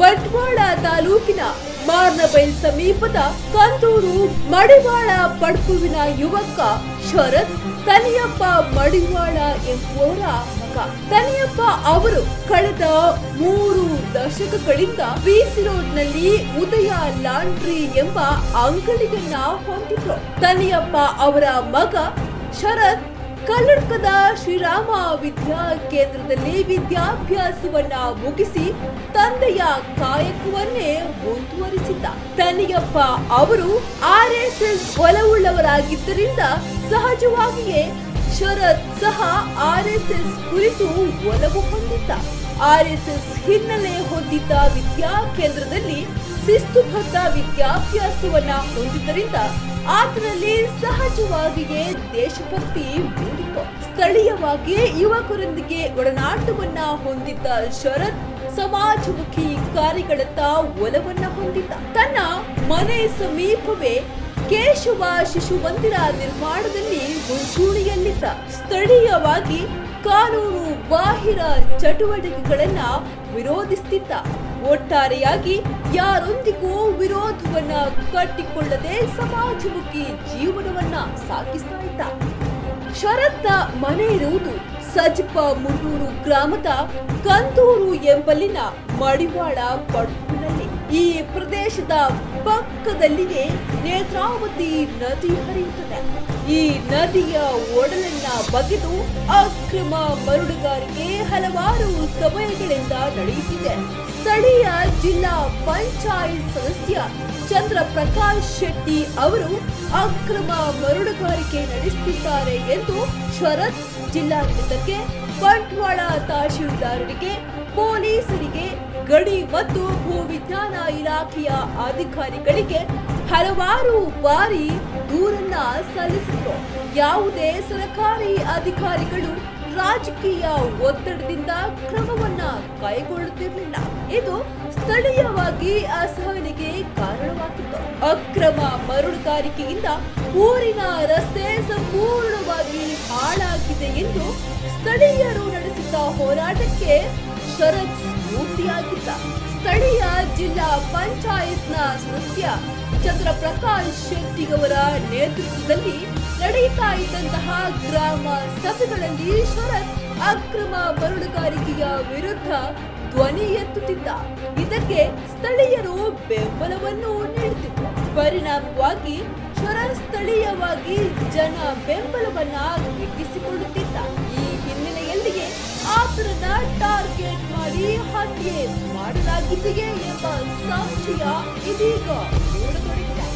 ಬಂಟ್ವಾಳ ತಾಲೂಕಿನ ಮಾರ್ನಬೈಲ್ ಸಮೀಪದ ಕಂದೂರು ಮಡಿವಾಳ ಪಡ್ಪುವಿನ ಯುವಕ ಶರತ್, ತನಿಯಪ್ಪ ಮಡಿವಾಳ ಎಂಬುವರ ಮಗ. ತನಿಯಪ್ಪ ಅವರು ಕಳೆದ ಮೂರು ದಶಕಗಳಿಂದ ಬಿಸಿ ರೋಡ್ನಲ್ಲಿ ಉದಯ ಲಾಂಡ್ರಿ ಎಂಬ ಅಂಗಡಿಯನ್ನ ಹೊಂದಿದ್ರು. ತನಿಯಪ್ಪ ಅವರ ಮಗ ಶರತ್ ಕಲ್ಲಡ್ಕದ ಶ್ರೀರಾಮ ವಿದ್ಯಾ ಕೇಂದ್ರದಲ್ಲಿ ವಿದ್ಯಾಭ್ಯಾಸವನ್ನ ಮುಗಿಸಿ ತಂದೆಯ ಕಾಯಕವನ್ನೇ ಮುಂದುವರಿಸಿದ್ದ ತನಿಯಪ್ಪ ಅವರು ಆರ್ ಎಸ್ ಎಸ್ ಒಲವುಳ್ಳವರಾಗಿದ್ದರಿಂದ ಸಹಜವಾಗಿಯೇ ಶರತ್ ಸಹ ಆರ್ ಎಸ್ ಎಸ್ ಕುರಿತು ಒಲವು ಹೊಂದಿದ್ದ. ಆರ್ ಎಸ್ ಎಸ್ ಹಿನ್ನೆಲೆ ಹೊಂದಿದ್ದ ವಿದ್ಯಾ ಕೇಂದ್ರದಲ್ಲಿ ಶಿಸ್ತುಬದ್ಧ ವಿದ್ಯಾಭ್ಯಾಸವನ್ನ ಹೊಂದಿದ್ದರಿಂದ ಆತನಲ್ಲಿ ಸಹಜವಾಗಿಯೇ ದೇಶಭಕ್ತಿ ಸ್ಥಳೀಯವಾಗಿ ಯುವಕರೊಂದಿಗೆ ಒಡನಾಟವನ್ನ ಹೊಂದಿದ್ದ ಶರತ್ ಸಮಾಜಮುಖಿ ಕಾರ್ಯಗಳತ್ತ ಒಲವನ್ನ ಹೊಂದಿದ್ದ. ತನ್ನ ಮನೆ ಸಮೀಪವೇ ಕೇಶವ ಶಿಶು ಮಂದಿರ ನಿರ್ಮಾಣದಲ್ಲಿ ಮುಂಚೂಣಿಯಲ್ಲಿದ್ದ. ಸ್ಥಳೀಯವಾಗಿ ಕಾನೂನು ಬಾಹಿರ ಚಟುವಟಿಕೆಗಳನ್ನ ವಿರೋಧಿಸುತ್ತಿದ್ದ ಒಟ್ಟಾರೆಯಾಗಿ ಯಾರೊಂದಿಗೂ ವಿರೋಧವನ್ನ ಕಟ್ಟಿಕೊಳ್ಳದೆ ಸಮಾಜಮುಖಿ ಜೀವನವನ್ನ ಸಾಗಿಸುತ್ತಿದ್ದ ಶರತ್ತ ಮನೆ ಇರುವುದು ಸಜ್ಪ ಮುನ್ನೂರು ಗ್ರಾಮದ ಕಂದೂರು ಎಂಬಲ್ಲಿನ ಮಡಿವಾಳ ಪಡುವಿನಲ್ಲಿ. ಈ ಪ್ರದೇಶದ ಪಕ್ಕದಲ್ಲಿಯೇ ನೇತ್ರಾವತಿ ನದಿ ಹರಿಯುತ್ತದೆ. ಈ ನದಿಯ ಒಡಲನ್ನ ಬಗೆದು ಅಕ್ರಮ ಮರಳುಗಾರಿಕೆ ಹಲವಾರು ಸಮಯಗಳಿಂದ ನಡೆಯುತ್ತಿದೆ. ಸ್ಥಳೀಯ ಜಿಲ್ಲಾ ಪಂಚಾಯತ್ ಸದಸ್ಯ ಚಂದ್ರ ಪ್ರಕಾಶ್ ಶೆಟ್ಟಿ ಅವರು ಅಕ್ರಮ ಮರಳುಗಾರಿಕೆ ನಡೆಸುತ್ತಿದ್ದಾರೆ ಎಂದು ಶರತ್ ಜಿಲ್ಲಾಡಳಿತಕ್ಕೆ ಬಂಟ್ವಾಳ ತಹಶೀಲ್ದಾರರಿಗೆ, ಪೊಲೀಸರಿಗೆ ಗಡಿ ಮತ್ತು ಭೂವಿಜ್ಞಾನ ಇಲಾಖೆಯ ಅಧಿಕಾರಿಗಳಿಗೆ ಹಲವಾರು ಬಾರಿ ದೂರನ್ನ ಸಲ್ಲಿಸಿದ್ರು. ಯಾವುದೇ ಸರ್ಕಾರಿ ಅಧಿಕಾರಿಗಳು ರಾಜಕೀಯ ಒತ್ತಡದಿಂದ ಕ್ರಮವನ್ನ ಕೈಗೊಳ್ಳುತ್ತಿರಲಿಲ್ಲ. ಇದು ಸ್ಥಳೀಯವಾಗಿ ಅಸಹನೆಗೆ ಕಾರಣವಾಗಿತ್ತು. ಅಕ್ರಮ ಮರಳುಗಾರಿಕೆಯಿಂದ ಊರಿನ ರಸ್ತೆ ಸಂಪೂರ್ಣವಾಗಿ ಹಾಳಾಗಿದೆ ಎಂದು ಸ್ಥಳೀಯರು ನಡೆಸಿದ ಹೋರಾಟಕ್ಕೆ ಶರತ್ ಸ್ಫೂರ್ತಿಯಾಗಿದ್ದ ಸ್ಥಳೀಯ ಜಿಲ್ಲಾ ಪಂಚಾಯತ್ನ ಸದಸ್ಯ ಚಂದ್ರಪ್ರಕಾಶ್ ಶೆಟ್ಟಿಯವರ ನೇತೃತ್ವದಲ್ಲಿ ನಡೆಯುತ್ತಾ ಇದ್ದಂತಹ ಗ್ರಾಮ ಸಭೆಗಳಲ್ಲಿ ಶರತ್ ಅಕ್ರಮ ಮರಳುಗಾರಿಕೆಯ ವಿರುದ್ಧ ಧ್ವನಿ ಎತ್ತುತ್ತಿದ್ದ. ಇದಕ್ಕೆ ಸ್ಥಳೀಯರು ಬೆಂಬಲವನ್ನು ನೀಡುತ್ತಿದ್ದರು. ಪರಿಣಾಮವಾಗಿ ಶರತ್ ಸ್ಥಳೀಯವಾಗಿ ಜನ ಬೆಂಬಲವನ್ನ ಗಿಟ್ಟಿಸಿಕೊಳ್ಳುತ್ತಿದ್ದ ಈ ಮಾರ್ಪಾಟಿಗೆ ಮಾಡಲಾಗಿದೆಯೇ ಎಂಬ ಸಾಕ್ಷಿಯ ಇದೀಗ ಮೂಡಿಬರುತ್ತಿದೆ